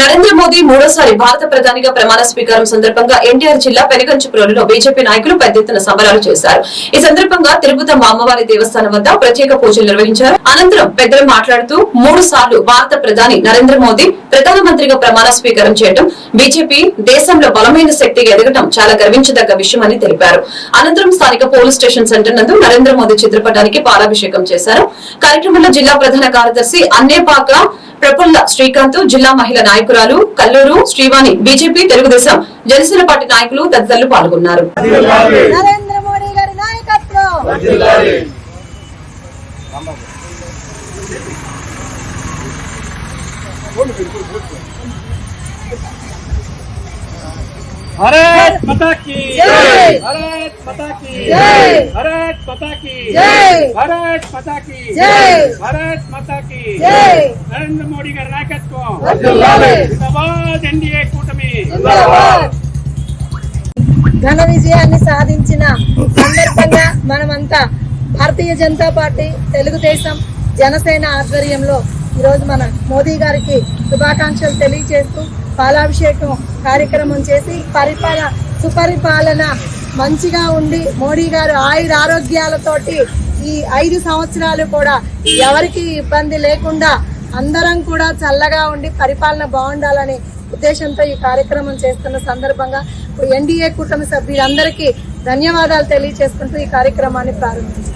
నరేంద్ర మోదీ మూడోసారి భారత ప్రధానిగా ప్రమాణ స్వీకారం సందర్భంగా ఎన్టీఆర్ జిల్లా పెనుగంచిపురంలో బీజేపీ నాయకులు పెద్ద ఎత్తున సమరాలు చేశారు. ఈ సందర్భంగా తిరుపతమ్మ అమ్మవారి దేవస్థానం వద్ద ప్రత్యేక పూజలు నిర్వహించారు. అనంతరం పెద్దలు మాట్లాడుతూ మూడు సార్లు భారత ప్రధాని నరేంద్ర మోదీ ప్రధానమంత్రిగా ప్రమాణ స్వీకారం చేయడం బీజేపీ దేశంలో బలమైన శక్తిగా ఎదగడం చాలా గర్వించదగ్గ విషయమని తెలిపారు. అనంతరం స్థానిక పోలీస్ స్టేషన్ సెంటర్ నందు నరేంద్ర మోదీ చిత్రపటానికి పాలాభిషేకం చేశారు. కార్యక్రమంలో జిల్లా ప్రధాన కార్యదర్శి అన్నేపాక ప్రఫుల్ల శ్రీకాంత్ జిల్లా మహిళా నాయకురాలు కల్లూరు శ్రీవాణి బీజేపీ తెలుగుదేశం జనసేన పార్టీ నాయకులు తదితరులు పాల్గొన్నారు నరేంద్ర మోడీ గారి నాయకత్వం भारत माता की जय। भारत माता की जय। भारत माता की నరేంద్ర మోడీ గారి నాయకత్వం. ఎన్డీఏ కూటమి. ఘన విజయాన్ని సాధించిన సందర్భంగా మనమంతా భారతీయ జనతా పార్టీ తెలుగుదేశం జనసేన ఆధ్వర్యంలో ఈరోజు మన మోదీ గారికి శుభాకాంక్షలు తెలియజేస్తూ పాలాభిషేకం కార్యక్రమం చేసి పరిపాలన సుపరిపాలన మంచిగా ఉండి మోడీ గారు ఆయుర ఆరోగ్యాలతోటి ఈ ఐదు సంవత్సరాలు కూడా ఎవరికి ఇబ్బంది లేకుండా అందరం కూడా చల్లగా ఉండి పరిపాలన బాగుండాలనే ఉద్దేశంతో ఈ కార్యక్రమం చేస్తున్న సందర్భంగా ఎన్డీఏ కూటమి సభ్యులందరికీ ధన్యవాదాలు తెలియజేసుకుంటూ ఈ కార్యక్రమాన్ని ప్రారంభించారు